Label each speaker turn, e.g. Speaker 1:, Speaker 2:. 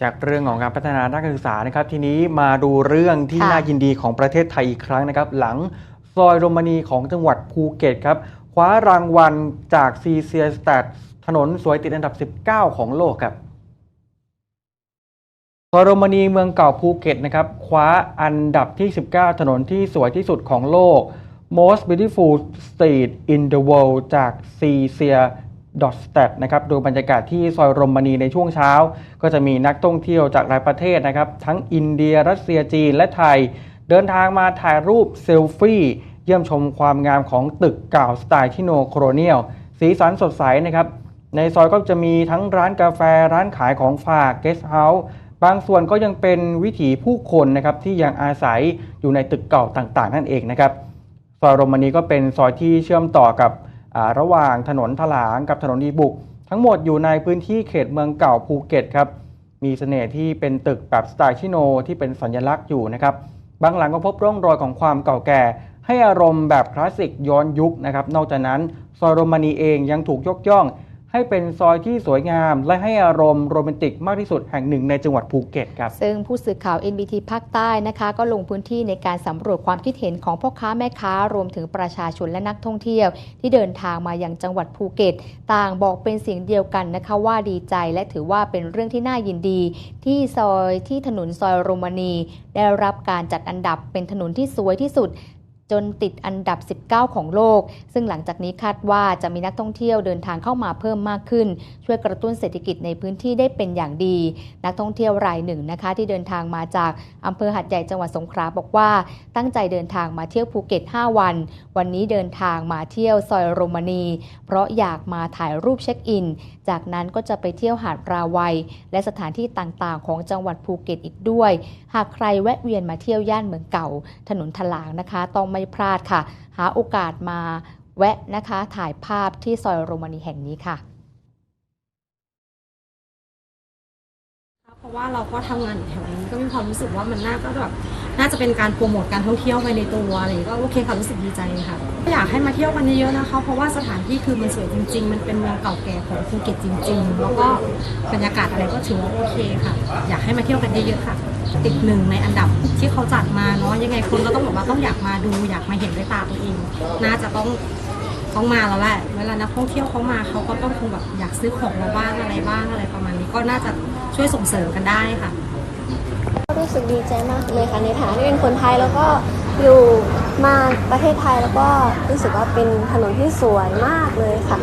Speaker 1: จากเรื่องของการพัฒนาด้านการศึกษานะครับ ทีนี้มาดูเรื่องที่
Speaker 2: ค่ะ
Speaker 1: น่ายินดีของประเทศไทยอีกครั้งนะครับ หลังซอยโรมานีของจังหวัดภูเก็ตครับคว้ารางวัลจากซีเซียสแตทถนนสวยติดอันดับ 19 ของโลกครับซอยโรมานีเมืองเก่าภูเก็ตนะครับคว้าอันดับที่ 19 ถนนที่สวยที่สุดของโลก Most Beautiful Street in the World จากซีเซีย ดอทสแตทนะครับดูบรรยากาศที่ซอยรมานีในช่วงเช้า ก็จะมีนักท่องเที่ยวจากหลายประเทศนะครับ ทั้งอินเดียรัสเซียจีนและไทย เดินทางมาถ่ายรูปเซลฟี่เยี่ยมชมความงามของตึกเก่าสไตล์ที่โนโครเนียลสีสันสดใสนะครับ ในซอยก็จะมีทั้งร้านกาแฟร้านขายของฝากเกสต์เฮาส์บางส่วนก็ยังเป็นวิถีผู้คนนะครับที่ยังอาศัยอยู่ในตึกเก่าต่างๆ นั่นเองนะครับซอยรมานีก็เป็นซอยที่เชื่อมต่อกับ ระหว่างถนนถลางกับถนนดีบุก ทั้งหมดอยู่ในพื้นที่เขตเมืองเก่าภูเก็ตครับมีเสน่ห์ที่เป็นตึกแบบสไตล์ชิโนที่เป็นสัญลักษณ์อยู่นะครับบางหลังก็พบร่องรอยของความเก่าแก่ ให้อารมณ์แบบคลาสสิกย้อนยุคนะครับนอกจากนั้นซอยโรมานีเองยังถูกยกย่อง ให้เป็นซอยที่สวยงาม และให้อารมณ์โรแมนติกมากที่สุดแห่งหนึ่งในจังหวัดภูเก็ตครับ
Speaker 2: ซึ่งผู้สื่อข่าว NBT ภาคใต้นะคะ ก็ลงพื้นที่ในการสำรวจความคิดเห็นของพ่อค้าแม่ค้ารวมถึงประชาชนและนักท่องเที่ยว ที่เดินทางมายังจังหวัดภูเก็ต ต่างบอกเป็นเสียงเดียวกันนะคะว่าดีใจและถือว่าเป็นเรื่องที่น่ายินดี ที่ซอยที่ถนนซอยโรมานี ได้รับการจัดอันดับเป็นถนนที่สวยที่สุด จนติดอันดับ 19 ของโลก ซึ่งหลังจากนี้คาดว่าจะมีนักท่องเที่ยวเดินทางเข้ามาเพิ่มมากขึ้น ช่วยกระตุ้นเศรษฐกิจในพื้นที่ได้เป็นอย่างดี นักท่องเที่ยวรายหนึ่งนะคะ ที่เดินทางมาจากอำเภอหัดใหญ่จังหวัดสงขลาบอกว่า ตั้งใจเดินทางมาเที่ยวภูเก็ต 5 วัน วันนี้เดินทางมาเที่ยวซอยโรมานี เพราะอยากมาถ่ายรูปเช็คอิน จากนั้นก็จะไปเที่ยวหาดราวัย และสถานที่ต่างๆ ของจังหวัดภูเก็ตอีกด้วย หากใครแวะเวียนมาเที่ยวย่านเมืองเก่า ถนนถลางนะคะต้องไม่ไม่พลาดค่ะ หาโอกาสมาแวะนะคะถ่ายภาพที่ซอยโรมานีแห่งนี้ค่ะ
Speaker 3: เพราะว่าเราก็ทำงานอยู่แถวนี้ก็มีความรู้สึกว่ามันน่าก็แบบ น่าจะเป็นการโปรโมทการท่องเที่ยวไปในตัวอะไรก็โอเคค่ะรู้สึกดีใจค่ะอยากให้มาเที่ยวกันเยอะๆนะคะ เพราะว่าสถานที่คือมันสวยจริง ๆ มันเป็นเมืองเก่าแก่ของภูเก็ตจริง ๆ แล้วก็บรรยากาศอะไรก็ถือว่าโอเคค่ะ อยากให้มาเที่ยวกันเยอะๆค่ะ ติดหนึ่งในอันดับที่เขาจัดมาเนาะยังไงคนก็ต้องบอกว่าต้องอยากมาดูอยากมาเห็นด้วยตาตัวเองน่าจะต้องต้องมาแล้วแหละเวลานักท่องเที่ยวเขามาเขาก็ต้องคงแบบอยากซื้อของเราบ้างอะไรบ้างอะไรประมาณนี้ก็น่าจะช่วยส่งเสริมกันได้ค่ะ
Speaker 4: รู้สึกดีใจมากเลยค่ะในฐานะที่เป็นคนไทยแล้วก็อยู่มาประเทศไทยแล้วก็รู้สึกว่าเป็นถนนที่สวยมากเลยค่ะ